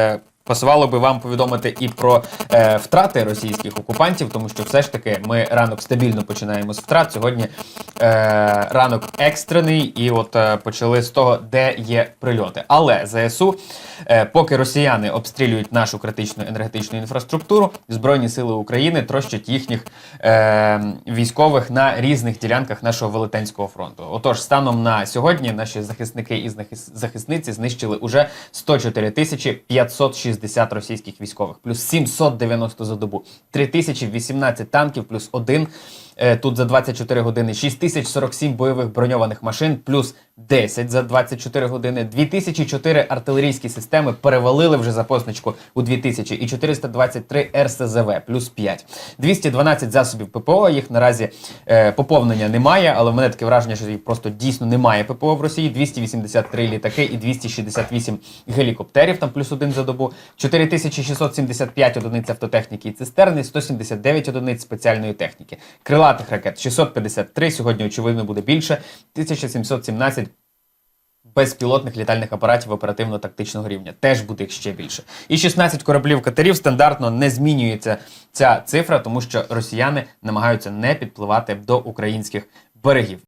Е, Пасувало би вам повідомити і про е, втрати російських окупантів, тому що все ж таки ми ранок стабільно починаємо з втрат. Сьогодні е, ранок екстрений, і от е, почали з того, де є прильоти. Але ЗСУ, е, поки росіяни обстрілюють нашу критичну енергетичну інфраструктуру, Збройні сили України трощать їхніх е, військових на різних ділянках нашого велетенського фронту. Отож, станом на сьогодні наші захисники і захисниці знищили уже 104 тисячі 560 російських військових, плюс 790 за добу, 3018 танків, плюс один тут за 24 години, 6047 бойових броньованих машин, плюс 10 за 24 години, 2004 артилерійські системи перевалили вже за позначку у 2000 і 423 РСЗВ, плюс 5. 212 засобів ППО, їх наразі е, поповнення немає, але в мене таке враження, що їх просто дійсно немає ППО в Росії, 283 літаки і 268 гелікоптерів, там плюс один за добу, 4675 одиниць автотехніки і цистерни, 179 одиниць спеціальної техніки. Крилатих ракет 653, сьогодні, очевидно, буде більше, 1717 безпілотних літальних апаратів оперативно-тактичного рівня. Теж буде їх ще більше. І 16 кораблів катерів стандартно не змінюється ця цифра, тому що росіяни намагаються не підпливати до українських берегів.